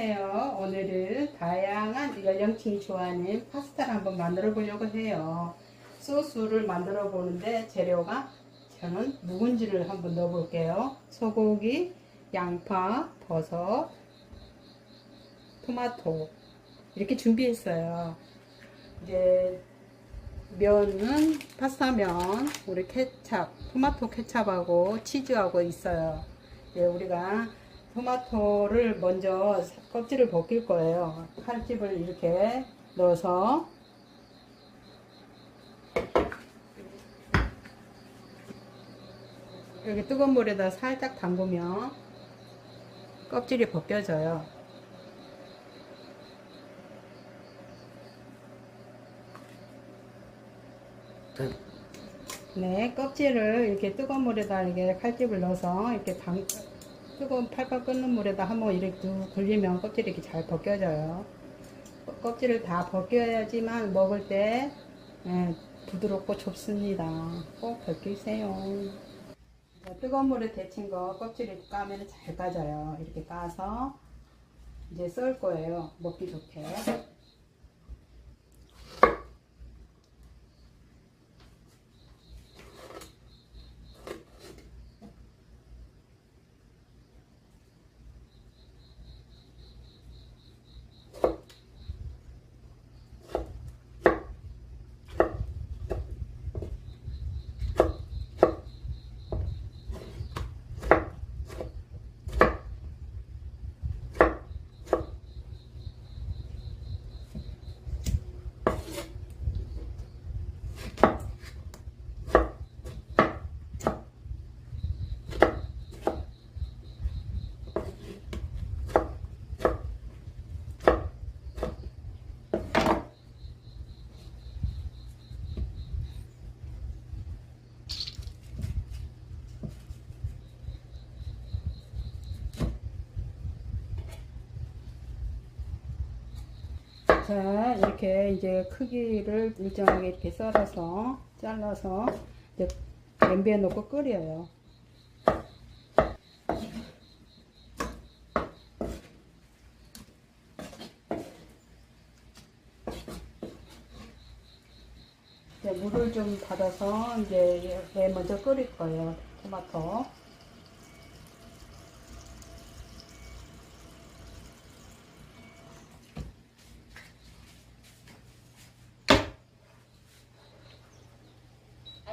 안녕하세요. 오늘은 다양한 연령층이 좋아하는 파스타를 한번 만들어 보려고 해요. 소스를 만들어 보는데 재료가 저는 묵은지를 한번 넣어 볼게요. 소고기, 양파, 버섯, 토마토 이렇게 준비했어요. 이제 면은 파스타면 우리 케찹, 토마토 케찹하고 치즈하고 있어요. 이제 우리가 토마토를 먼저 껍질을 벗길 거예요. 칼집을 이렇게 넣어서 여기 뜨거운 물에다 살짝 담그면 껍질이 벗겨져요. 네, 껍질을 이렇게 뜨거운 물에다 이렇게 칼집을 넣어서 이렇게 담, 뜨거운 팔팔 끓는 물에다 한번 이렇게 뚝 굴리면 껍질이 이렇게 잘 벗겨져요. 껍- 껍질을 다 벗겨야지만 먹을 때 예, 부드럽고 좋습니다. 꼭 벗기세요. 자, 뜨거운 물에 데친 거 껍질을 까면 잘 까져요. 이렇게 까서 이제 썰 거예요. 먹기 좋게. 자, 이렇게 이제 크기를 일정하게 이렇게 썰어서 잘라서 이제 냄비에 넣고 끓여요. 이제 물을 좀 받아서 이제 얘 먼저 끓일 거예요. 토마토.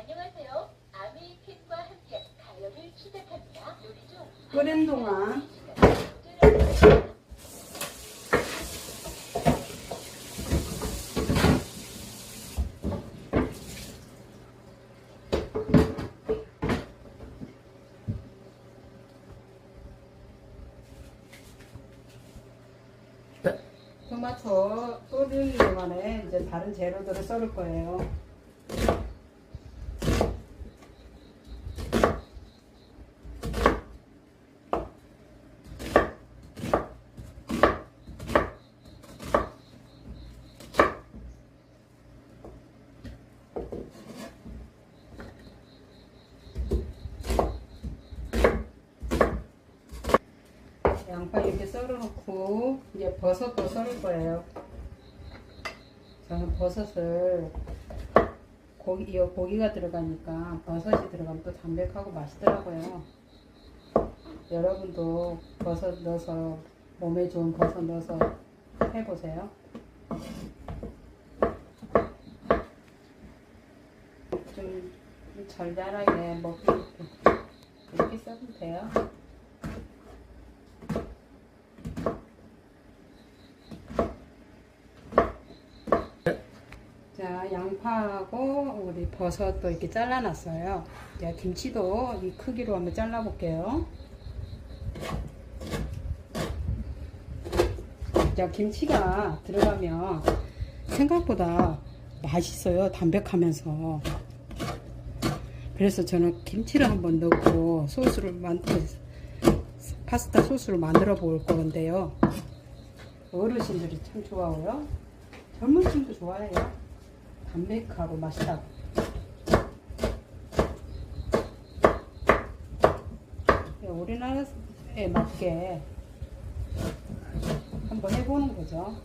안녕하세요. 아메이캔과 함께 가요를 시작합니다. 요리 중 끓인 동안 토마토 끓이는 동안에 이제 다른 재료들을 썰을 거예요. 양파 이렇게 썰어놓고 이제 버섯도 썰을 거예요. 저는 버섯을 고기 이 고기가 들어가니까 버섯이 들어가면 또 담백하고 맛있더라고요. 여러분도 버섯 넣어서 몸에 좋은 버섯 넣어서 해보세요. 좀 절절하게 먹기 이렇게 써도 돼요. 자, 양파하고 우리 버섯도 이렇게 잘라놨어요. 자, 김치도 이 크기로 한번 잘라볼게요. 자, 김치가 들어가면 생각보다 맛있어요. 담백하면서. 그래서 저는 김치를 한번 넣고 소스를 만, 파스타 소스를 만들어 볼 건데요. 어르신들이 참 좋아해요. 젊은 층도 좋아해요. 담백하고 맛있다고. 우리나라에 맞게 한번 해보는 거죠.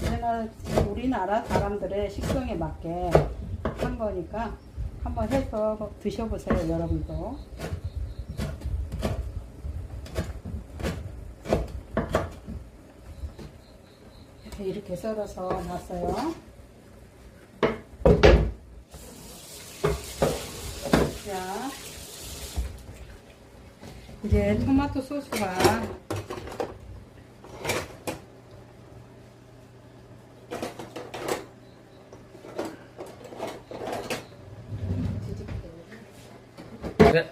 우리나라, 우리나라 사람들의 식성에 맞게 한 거니까 한번 해서 드셔보세요, 여러분도. 이렇게 썰어서 놨어요. 자, 이제 토마토 소스가 네.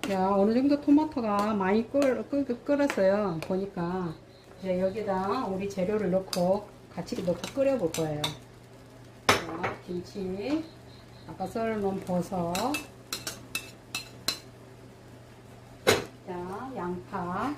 자, 어느 정도 토마토가 많이 끓, 끓, 끓었어요. 보니까. 이제 여기다 우리 재료를 넣고 같이 넣고 끓여 볼 거예요. 자, 김치, 아까 썰어놓은 버섯, 자, 양파,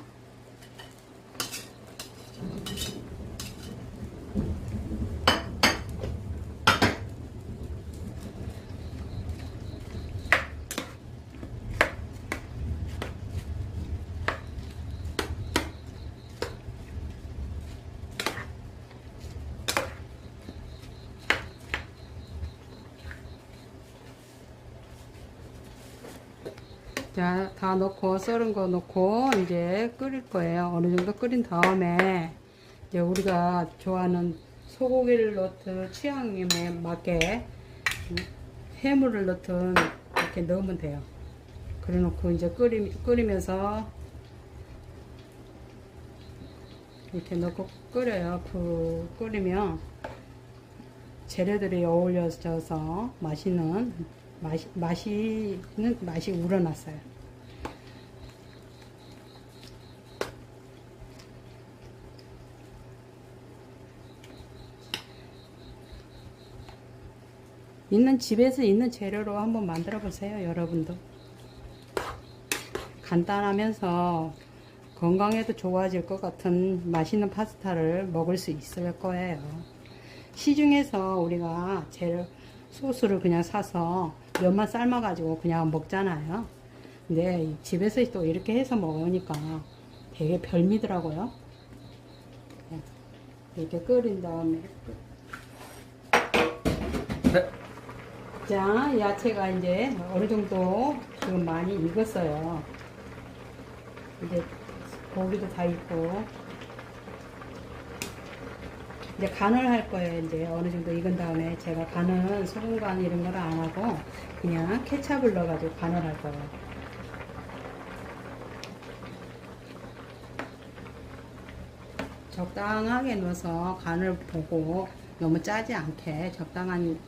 자, 다 넣고 썰은 거 넣고 이제 끓일 거예요. 어느 정도 끓인 다음에 이제 우리가 좋아하는 소고기를 넣든 취향에 맞게 음, 해물을 넣든 이렇게 넣으면 돼요. 그래 놓고 이제 끓이, 끓이면서 이렇게 넣고 끓여요. 그 끓이면 재료들이 어울려져서 맛있는 맛이 맛이는 맛이 우러났어요. 있는 집에서 있는 재료로 한번 만들어 보세요, 여러분도. 간단하면서 건강에도 좋아질 것 같은 맛있는 파스타를 먹을 수 있을 거예요. 시중에서 우리가 재료 소스를 그냥 사서 면만 삶아가지고 그냥 먹잖아요. 근데 집에서 또 이렇게 해서 먹으니까 되게 별미더라고요. 네. 이렇게 끓인 다음에 네. 자 야채가 이제 어느 정도 지금 많이 익었어요. 이제 고기도 다 익고 이제 간을 할 거예요. 이제 어느 정도 익은 다음에 제가 간은 소금 간 이런 거를 안 하고 그냥 케찹을 넣어가지고 간을 할 거예요. 적당하게 넣어서 간을 보고 너무 짜지 않게 적당한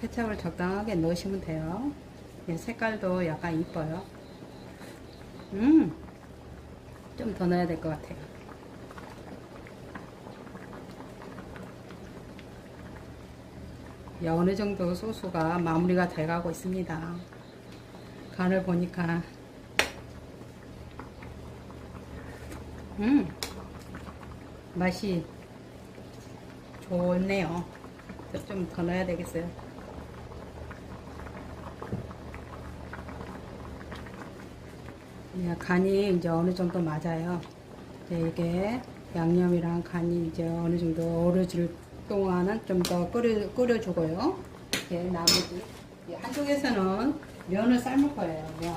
케찹을 적당하게 넣으시면 돼요. 예, 색깔도 약간 이뻐요. 음, 좀 더 넣어야 될 것 같아요. 어느 정도 소스가 마무리가 돼가고 있습니다. 간을 보니까, 음, 맛이 좋네요. 좀 더 넣어야 되겠어요. 예, 간이 이제 어느 정도 맞아요. 이제 이게 양념이랑 간이 이제 어느 정도 어려질 동안은 좀 더 끓여, 끓여주고요. 이제 나머지 이 한쪽에서는 면을 삶을 거예요. 면.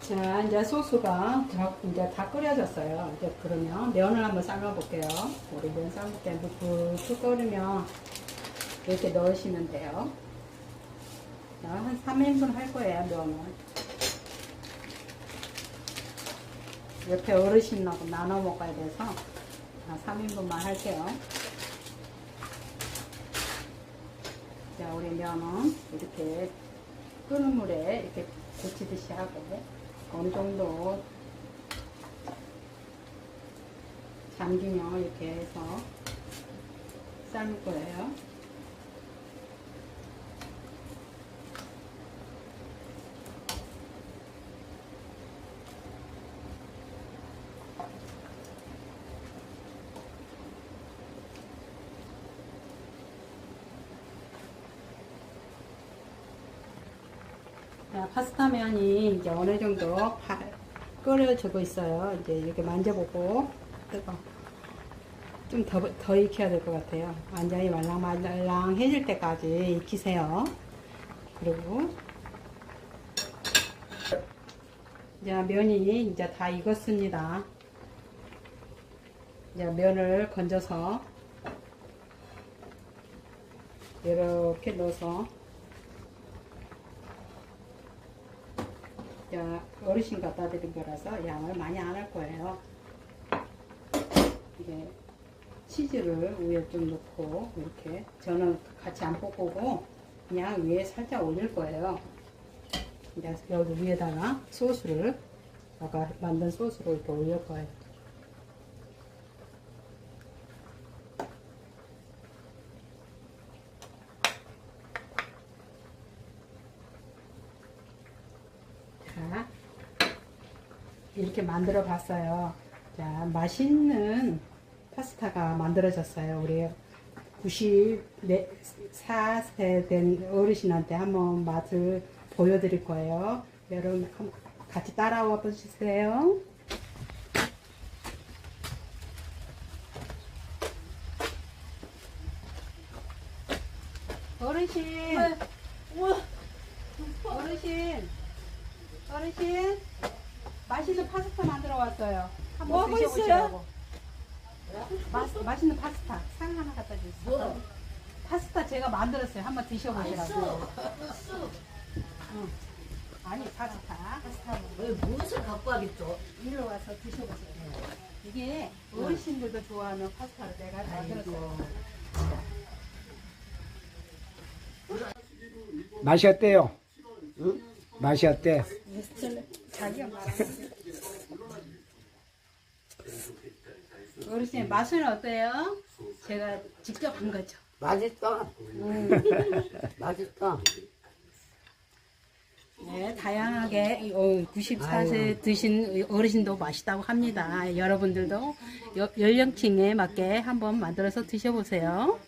자, 이제 소스가 다, 이제 다 끓여졌어요. 이제 그러면 면을 한번 삶아 볼게요. 우리 면 삶을 때 묵묵 끓으면 이렇게 넣으시면 돼요. 자, 한 3인분 할 거예요, 면을. 옆에 어르신하고 나눠 먹어야 돼서 한 3인분만 할게요. 자, 우리 면은 이렇게 끓는 물에 이렇게 데치듯이 하고 어느 정도 잠기면 이렇게 해서 삶을 거예요. 자, 파스타 면이 이제 어느 정도 파, 끓여지고 있어요. 이제 이렇게 만져보고 뜨거. 좀더 더 익혀야 될 것 같아요. 완전히 말랑말랑해질 때까지 익히세요. 그리고 이제 면이 이제 다 익었습니다. 이제 면을 건져서 이렇게 넣어서 어르신 갖다 드린 거라서 양을 많이 안 할 거예요. 이게 치즈를 위에 좀 넣고 이렇게 저는 같이 안 볶고 그냥 위에 살짝 올릴 거예요. 이제 여기 위에다가 소스를 아까 만든 소스를 이렇게 올릴 거예요. 자, 이렇게 만들어 봤어요. 자, 맛있는 파스타가 만들어졌어요. 우리 94세 된 어르신한테 한번 맛을 보여드릴 거예요. 여러분 한- 같이 따라와 보세요. 어르신, 어르신, 어르신, 맛있는 파스타 만들어 왔어요. 한번 뭐 하고 드셔보시라고. 맛, 맛있는 파스타 상 하나 갖다 주세요. 뭐? 파스타 제가 만들었어요. 한번 드셔보시라고. 응. 아니 파스타. 왜 무엇을 갖고 와겠죠? 이리 와서 드셔보세요. 이게 어르신들도 좋아하는 파스타를 내가 만들었어요. 맛이 어때요? 응? 맛이 어때? 어르신 맛은 어때요? 제가 직접 한 거죠. 맛있어. 음. 맛있어. 네, 다양하게 94세 드신 어르신도 맛있다고 합니다. 여러분들도 여- 연령층에 맞게 한번 만들어서 드셔보세요.